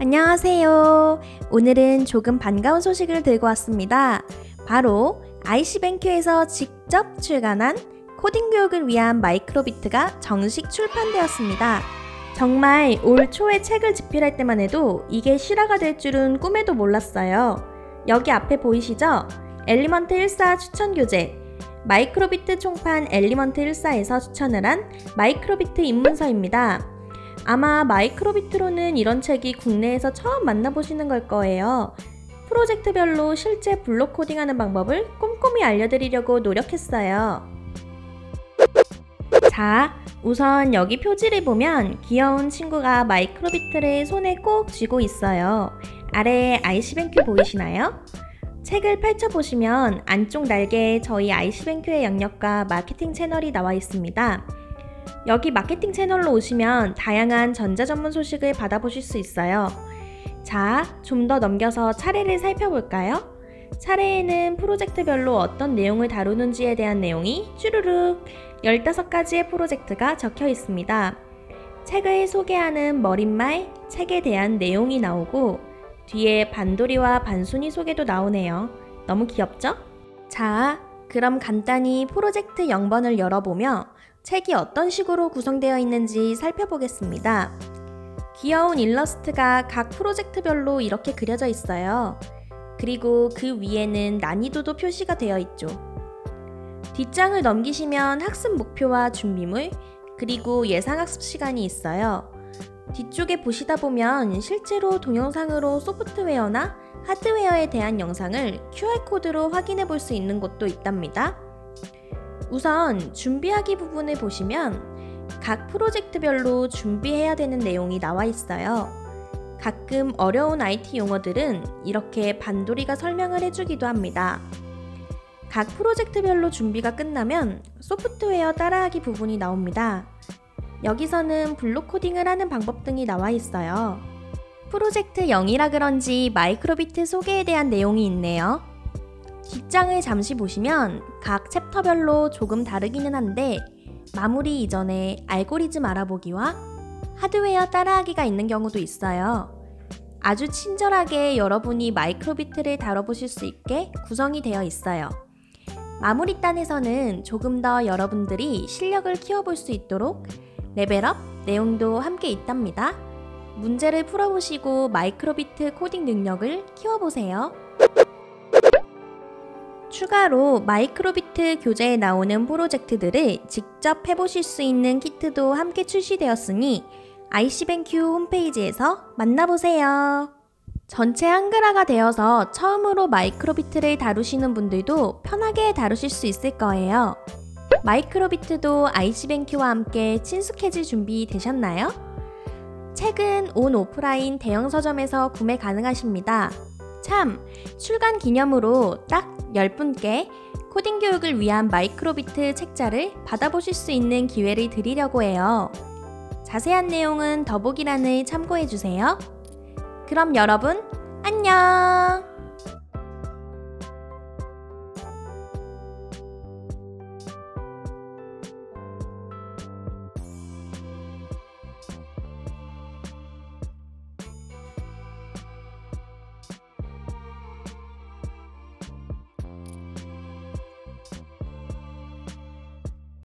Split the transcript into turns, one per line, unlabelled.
안녕하세요. 오늘은 조금 반가운 소식을 들고 왔습니다. 바로 IC뱅큐에서 직접 출간한 코딩 교육을 위한 마이크로비트가 정식 출판되었습니다. 정말 올 초에 책을 집필할 때만 해도 이게 실화가 될 줄은 꿈에도 몰랐어요. 여기 앞에 보이시죠? 엘리먼트 14 추천 교재. 마이크로비트 총판 엘리먼트 14에서 추천을 한 마이크로비트 입문서입니다. 아마 마이크로비트로는 이런 책이 국내에서 처음 만나보시는 걸 거예요. 프로젝트별로 실제 블록 코딩하는 방법을 꼼꼼히 알려드리려고 노력했어요. 자, 우선 여기 표지를 보면 귀여운 친구가 마이크로비트를 손에 꼭 쥐고 있어요. 아래에 IC뱅큐 보이시나요? 책을 펼쳐보시면 안쪽 날개에 저희 IC뱅큐의 양력과 마케팅 채널이 나와 있습니다. 여기 마케팅 채널로 오시면 다양한 전자 전문 소식을 받아보실 수 있어요. 자, 좀 더 넘겨서 차례를 살펴볼까요? 차례에는 프로젝트별로 어떤 내용을 다루는지에 대한 내용이 쭈루룩 15가지의 프로젝트가 적혀 있습니다. 책을 소개하는 머릿말, 책에 대한 내용이 나오고 뒤에 반도리와 반순이 소개도 나오네요. 너무 귀엽죠? 자, 그럼 간단히 프로젝트 영번을 열어보며 책이 어떤 식으로 구성되어 있는지 살펴보겠습니다. 귀여운 일러스트가 각 프로젝트별로 이렇게 그려져 있어요. 그리고 그 위에는 난이도도 표시가 되어 있죠. 뒷장을 넘기시면 학습 목표와 준비물, 그리고 예상학습 시간이 있어요. 뒤쪽에 보시다 보면 실제로 동영상으로 소프트웨어나 하드웨어에 대한 영상을 QR코드로 확인해 볼 수 있는 곳도 있답니다. 우선 준비하기 부분을 보시면 각 프로젝트별로 준비해야 되는 내용이 나와 있어요. 가끔 어려운 IT 용어들은 이렇게 반도리가 설명을 해주기도 합니다. 각 프로젝트별로 준비가 끝나면 소프트웨어 따라하기 부분이 나옵니다. 여기서는 블록 코딩을 하는 방법 등이 나와 있어요. 프로젝트 0이라 그런지 마이크로비트 소개에 대한 내용이 있네요. 뒷장을 잠시 보시면 각 챕터별로 조금 다르기는 한데 마무리 이전에 알고리즘 알아보기와 하드웨어 따라하기가 있는 경우도 있어요. 아주 친절하게 여러분이 마이크로비트를 다뤄보실 수 있게 구성이 되어 있어요. 마무리단에서는 조금 더 여러분들이 실력을 키워볼 수 있도록 레벨업 내용도 함께 있답니다. 문제를 풀어보시고 마이크로비트 코딩 능력을 키워보세요. 추가로 마이크로비트 교재에 나오는 프로젝트들을 직접 해보실 수 있는 키트도 함께 출시되었으니 IC뱅큐 홈페이지에서 만나보세요. 전체 한글화가 되어서 처음으로 마이크로비트를 다루시는 분들도 편하게 다루실 수 있을 거예요. 마이크로비트도 IC뱅큐와 함께 친숙해질 준비 되셨나요? 책은 온 오프라인 대형 서점에서 구매 가능하십니다. 참, 출간 기념으로 딱 10분께 코딩 교육을 위한 마이크로비트 책자를 받아보실 수 있는 기회를 드리려고 해요. 자세한 내용은 더보기란을 참고해주세요. 그럼 여러분, 안녕!